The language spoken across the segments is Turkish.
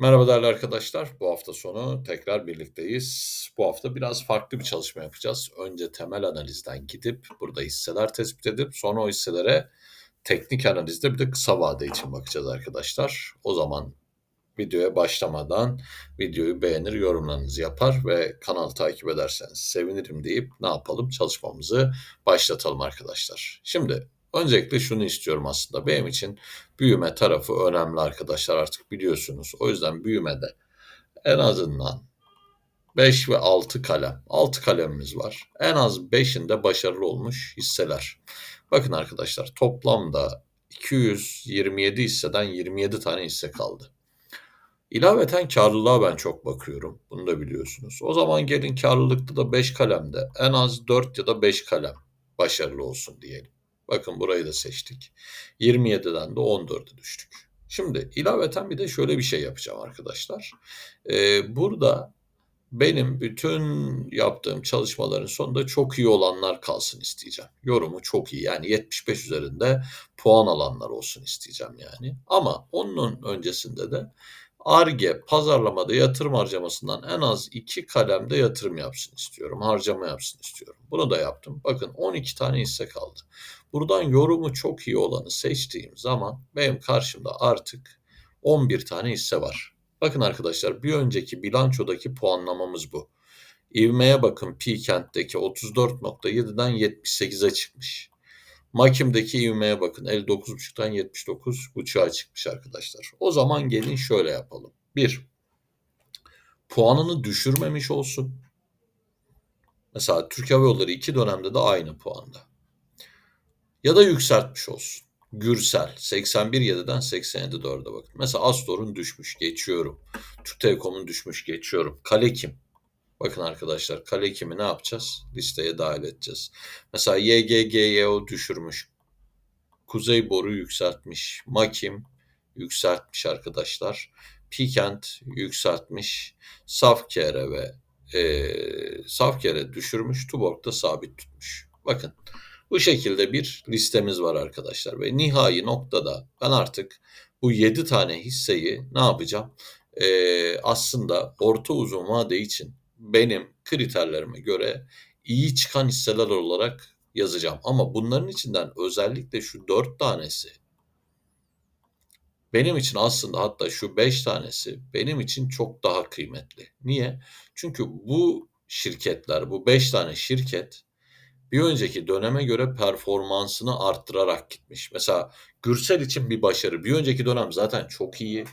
Merhaba değerli arkadaşlar. Bu hafta sonu tekrar birlikteyiz. Bu hafta biraz farklı bir çalışma yapacağız. Önce temel analizden gidip burada hisseler tespit edip sonra o hisselere teknik analizde bir de kısa vade için bakacağız arkadaşlar. O zaman videoya başlamadan videoyu beğenir, yorumlarınızı yapar ve kanalı takip ederseniz sevinirim deyip ne yapalım? Çalışmamızı başlatalım arkadaşlar. Şimdi Öncelikle şunu istiyorum aslında. Benim için büyüme tarafı önemli arkadaşlar artık biliyorsunuz. O yüzden büyümede en azından 5 ve 6 kalem. 6 kalemimiz var. En az 5'inde başarılı olmuş hisseler. Bakın arkadaşlar toplamda 227 hisseden 27 tane hisse kaldı. İlaveten karlılığa ben çok bakıyorum. Bunu da biliyorsunuz. O zaman gelin karlılıkta da 5 kalemde en az 4 ya da 5 kalem başarılı olsun diyelim. Bakın burayı da seçtik. 27'den de 14'e düştük. Şimdi ilaveten bir de şöyle bir şey yapacağım arkadaşlar. Ee, burada benim bütün yaptığım çalışmaların sonunda çok iyi olanlar kalsın isteyeceğim. Yorumu çok iyi yani 75 üzerinde puan alanlar olsun isteyeceğim yani. Ama onun öncesinde de ARGE pazarlamada yatırım harcamasından en az iki kalemde yatırım yapsın istiyorum. Harcama yapsın istiyorum. Bunu da yaptım. Bakın 12 tane hisse kaldı. Buradan yorumu çok iyi olanı seçtiğim zaman benim karşımda artık 11 tane hisse var. Bakın arkadaşlar bir önceki bilançodaki puanlamamız bu. İvmeye bakın P-Kent'teki 34.7'den 78'e çıkmış. Makim'deki ivmeye bakın 59.5'tan 79.5'a çıkmış arkadaşlar. O zaman gelin şöyle yapalım. 1. Puanını düşürmemiş olsun. Mesela Türk Hava Yolları iki dönemde de aynı puanda. Ya da yükseltmiş olsun. Gürsel 81 7'den 87 4'e bakın. Mesela Astor'un düşmüş geçiyorum. Türk Telekom'un düşmüş geçiyorum. Kalekim Bakın arkadaşlar kale kimi ne yapacağız? Listeye dahil edeceğiz. Mesela YGGYO düşürmüş. Kuzey boru yükseltmiş. Makim yükseltmiş arkadaşlar. Pikent yükseltmiş. Safkere ve e, Safkere düşürmüş. Tuborg da sabit tutmuş. Bakın bu şekilde bir listemiz var arkadaşlar ve nihai noktada ben artık bu 7 tane hisseyi ne yapacağım? Ee, aslında orta uzun vade için benim kriterlerime göre iyi çıkan hisseler olarak yazacağım. Ama bunların içinden özellikle şu dört tanesi benim için aslında hatta şu beş tanesi benim için çok daha kıymetli. Niye? Çünkü bu şirketler, bu beş tane şirket bir önceki döneme göre performansını arttırarak gitmiş. Mesela Gürsel için bir başarı. Bir önceki dönem zaten çok iyi.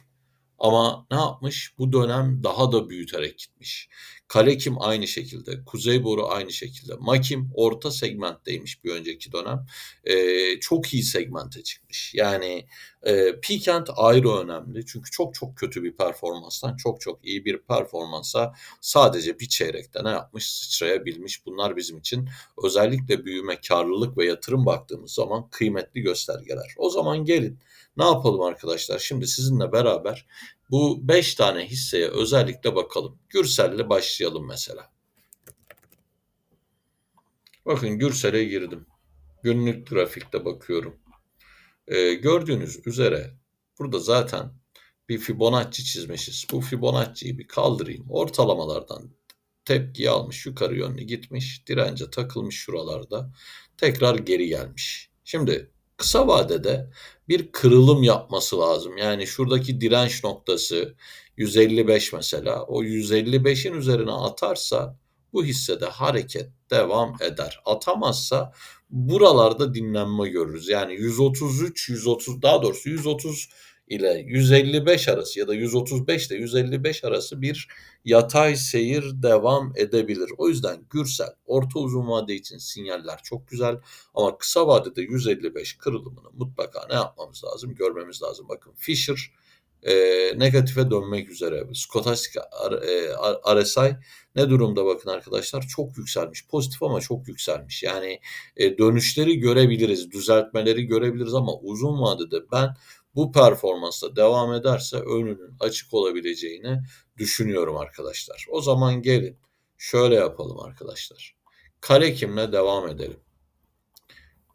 Ama ne yapmış? Bu dönem daha da büyüterek gitmiş. Kalekim aynı şekilde, Kuzey Boru aynı şekilde. Makim orta segmentteymiş bir önceki dönem. Ee, çok iyi segmente çıkmış. Yani e, Pikent ayrı önemli. Çünkü çok çok kötü bir performanstan çok çok iyi bir performansa sadece bir çeyrekte ne yapmış? Sıçrayabilmiş. Bunlar bizim için özellikle büyüme, karlılık ve yatırım baktığımız zaman kıymetli göstergeler. O zaman gelin ne yapalım arkadaşlar? Şimdi sizinle beraber bu 5 tane hisseye özellikle bakalım. Gürsel'le başlayalım mesela. Bakın Gürsel'e girdim. Günlük grafikte bakıyorum. Ee, gördüğünüz üzere burada zaten bir Fibonacci çizmişiz. Bu Fibonacci'yi bir kaldırayım. Ortalamalardan tepkiyi almış yukarı yönlü gitmiş. Dirence takılmış şuralarda. Tekrar geri gelmiş. Şimdi kısa vadede bir kırılım yapması lazım. Yani şuradaki direnç noktası 155 mesela. O 155'in üzerine atarsa bu hissede hareket devam eder. Atamazsa buralarda dinlenme görürüz. Yani 133 130 daha doğrusu 130 ile 155 arası ya da 135 ile 155 arası bir yatay seyir devam edebilir. O yüzden Gürsel orta uzun vade için sinyaller çok güzel ama kısa vadede 155 kırılımını mutlaka ne yapmamız lazım? Görmemiz lazım. Bakın Fisher e, negatife dönmek üzere. Skotastik e, RSI ne durumda bakın arkadaşlar? Çok yükselmiş. Pozitif ama çok yükselmiş. Yani e, dönüşleri görebiliriz, düzeltmeleri görebiliriz ama uzun vadede ben bu performansla devam ederse önünün açık olabileceğini düşünüyorum arkadaşlar. O zaman gelin şöyle yapalım arkadaşlar. Kale kimle devam edelim.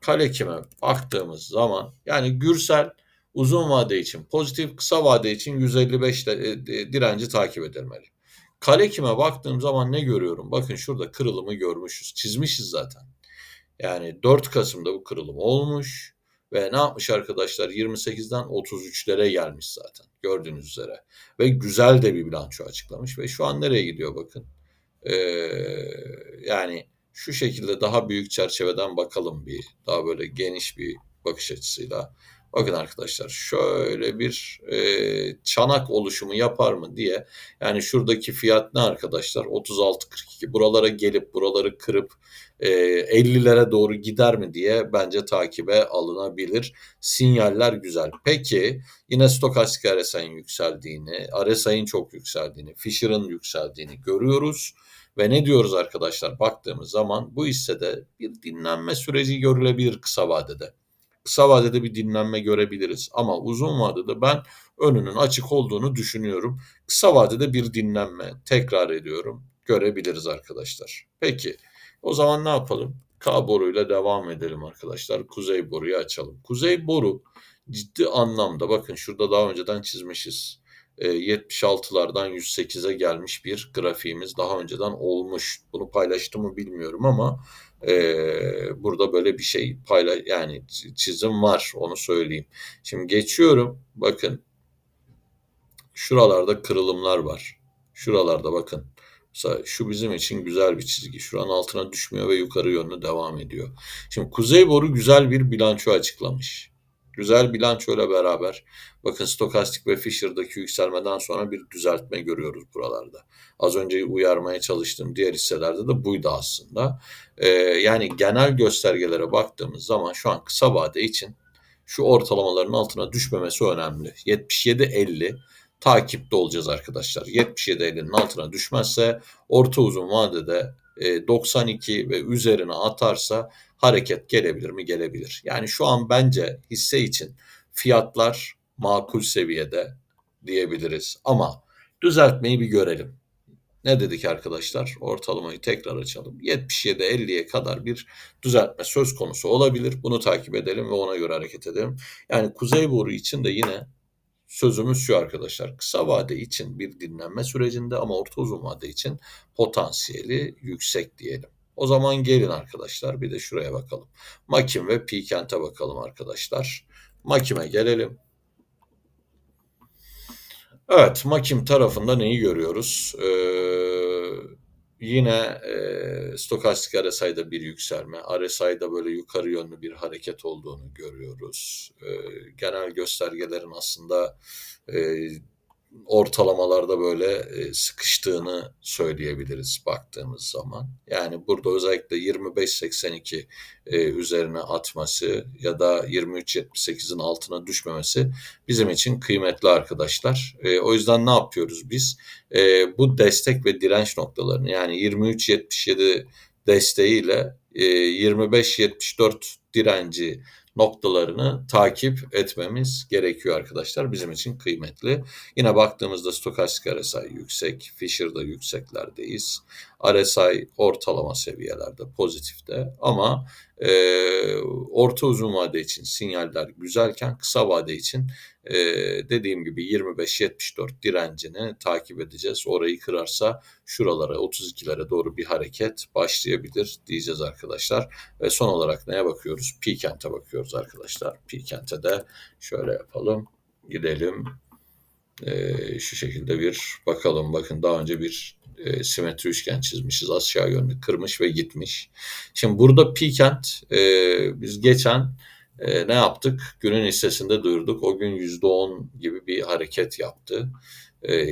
Kale kime baktığımız zaman yani Gürsel Uzun vade için pozitif, kısa vade için 155 de, e, direnci takip edilmeli. Kale kime baktığım zaman ne görüyorum? Bakın şurada kırılımı görmüşüz. Çizmişiz zaten. Yani 4 Kasım'da bu kırılım olmuş ve ne yapmış arkadaşlar? 28'den 33'lere gelmiş zaten gördüğünüz üzere. Ve güzel de bir bilanço açıklamış ve şu an nereye gidiyor bakın. Ee, yani şu şekilde daha büyük çerçeveden bakalım bir daha böyle geniş bir bakış açısıyla. Bakın arkadaşlar şöyle bir e, çanak oluşumu yapar mı diye yani şuradaki fiyat ne arkadaşlar 36.42 buralara gelip buraları kırıp e, 50'lere doğru gider mi diye bence takibe alınabilir. Sinyaller güzel. Peki yine stokastik RSI'nin yükseldiğini, RSI'nin çok yükseldiğini, Fisher'ın yükseldiğini görüyoruz. Ve ne diyoruz arkadaşlar baktığımız zaman bu hissede bir dinlenme süreci görülebilir kısa vadede. Kısa vadede bir dinlenme görebiliriz ama uzun vadede ben önünün açık olduğunu düşünüyorum. Kısa vadede bir dinlenme tekrar ediyorum görebiliriz arkadaşlar. Peki o zaman ne yapalım? K boruyla devam edelim arkadaşlar. Kuzey boruyu açalım. Kuzey boru ciddi anlamda bakın şurada daha önceden çizmişiz. 76'lardan 108'e gelmiş bir grafiğimiz daha önceden olmuş. Bunu paylaştım mı bilmiyorum ama e, burada böyle bir şey paylaş yani çizim var onu söyleyeyim. Şimdi geçiyorum. Bakın şuralarda kırılımlar var. Şuralarda bakın. Mesela şu bizim için güzel bir çizgi. Şuranın altına düşmüyor ve yukarı yönlü devam ediyor. Şimdi Kuzey Boru güzel bir bilanço açıklamış. Güzel bilançoyla beraber bakın stokastik ve Fisher'daki yükselmeden sonra bir düzeltme görüyoruz buralarda. Az önce uyarmaya çalıştığım diğer hisselerde de buydu aslında. Ee, yani genel göstergelere baktığımız zaman şu an kısa vade için şu ortalamaların altına düşmemesi önemli. 77-50 takipte olacağız arkadaşlar. 77-50'nin altına düşmezse orta uzun vadede 92 ve üzerine atarsa hareket gelebilir mi? Gelebilir. Yani şu an bence hisse için fiyatlar makul seviyede diyebiliriz. Ama düzeltmeyi bir görelim. Ne dedik arkadaşlar? Ortalamayı tekrar açalım. 77-50'ye kadar bir düzeltme söz konusu olabilir. Bunu takip edelim ve ona göre hareket edelim. Yani kuzey boru için de yine sözümüz şu arkadaşlar. Kısa vade için bir dinlenme sürecinde ama orta uzun vade için potansiyeli yüksek diyelim. O zaman gelin arkadaşlar bir de şuraya bakalım. Makim ve Pikent'e bakalım arkadaşlar. Makim'e gelelim. Evet, Makim tarafında neyi görüyoruz? Ee, yine e, stokastik RSI'da bir yükselme, RSI'da böyle yukarı yönlü bir hareket olduğunu görüyoruz. E, genel göstergelerin aslında e, ortalamalarda böyle e, sıkıştığını söyleyebiliriz baktığımız zaman. Yani burada özellikle 25.82 e, üzerine atması ya da 23.78'in altına düşmemesi bizim için kıymetli arkadaşlar. E, o yüzden ne yapıyoruz biz? Bu destek ve direnç noktalarını yani 23.77 desteğiyle 25.74 direnci noktalarını takip etmemiz gerekiyor arkadaşlar. Bizim için kıymetli. Yine baktığımızda stokastik RSI yüksek, Fisher'da yükseklerdeyiz. RSI ortalama seviyelerde, pozitifte ama e, orta uzun vade için sinyaller güzelken kısa vade için e, dediğim gibi 25-74 direncini takip edeceğiz. Orayı kırarsa şuralara 32'lere doğru bir hareket başlayabilir diyeceğiz arkadaşlar. Ve son olarak neye bakıyoruz? Pikent'e bakıyoruz arkadaşlar. Pikent'e de şöyle yapalım. Gidelim. E, şu şekilde bir bakalım. Bakın daha önce bir e, simetri üçgen çizmişiz. Aşağı yönlü kırmış ve gitmiş. Şimdi burada Pikent e, biz geçen e, ne yaptık? Günün hissesinde duyurduk. O gün %10 gibi bir hareket yaptı. E,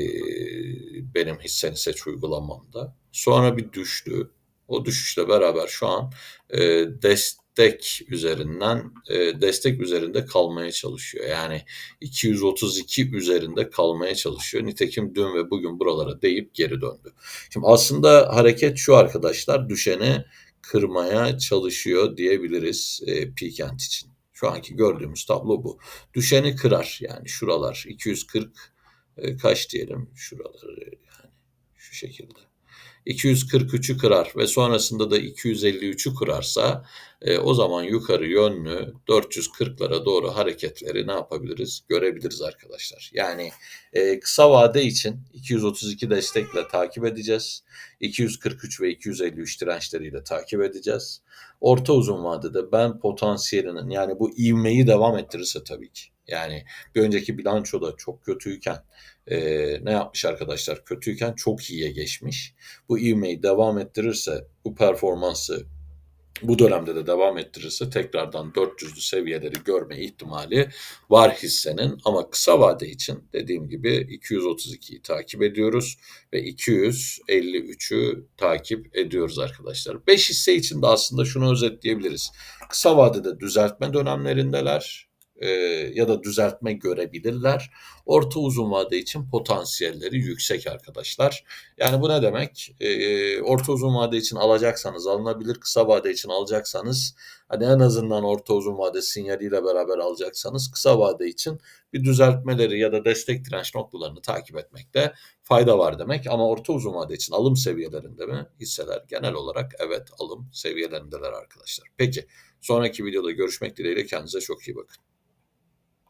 benim hisseni seç uygulamamda. Sonra bir düştü. O düşüşle beraber şu an e, dest destek üzerinden e, destek üzerinde kalmaya çalışıyor. Yani 232 üzerinde kalmaya çalışıyor. Nitekim dün ve bugün buralara deyip geri döndü. Şimdi aslında hareket şu arkadaşlar düşeni kırmaya çalışıyor diyebiliriz e, Pikent için. Şu anki gördüğümüz tablo bu. Düşeni kırar yani şuralar 240 e, kaç diyelim şuraları yani şu şekilde. 243'ü kırar ve sonrasında da 253'ü kırarsa e, o zaman yukarı yönlü 440'lara doğru hareketleri ne yapabiliriz? Görebiliriz arkadaşlar. Yani e, kısa vade için 232 destekle takip edeceğiz. 243 ve 253 dirençleriyle takip edeceğiz. Orta uzun vadede ben potansiyelinin yani bu ivmeyi devam ettirirse tabii ki. Yani bir önceki bilançoda çok kötüyken e, ne yapmış arkadaşlar? Kötüyken çok iyiye geçmiş. Bu ivmeyi devam ettirirse bu performansı bu dönemde de devam ettirirse tekrardan 400'lü seviyeleri görme ihtimali var hissenin ama kısa vade için dediğim gibi 232'yi takip ediyoruz ve 253'ü takip ediyoruz arkadaşlar. 5 hisse için de aslında şunu özetleyebiliriz. Kısa vadede düzeltme dönemlerindeler e, ya da düzeltme görebilirler. Orta uzun vade için potansiyelleri yüksek arkadaşlar. Yani bu ne demek? E, orta uzun vade için alacaksanız alınabilir, kısa vade için alacaksanız hani en azından orta uzun vade sinyaliyle beraber alacaksanız kısa vade için bir düzeltmeleri ya da destek direnç noktalarını takip etmekte fayda var demek. Ama orta uzun vade için alım seviyelerinde mi hisseler genel olarak evet alım seviyelerindeler arkadaşlar. Peki sonraki videoda görüşmek dileğiyle kendinize çok iyi bakın.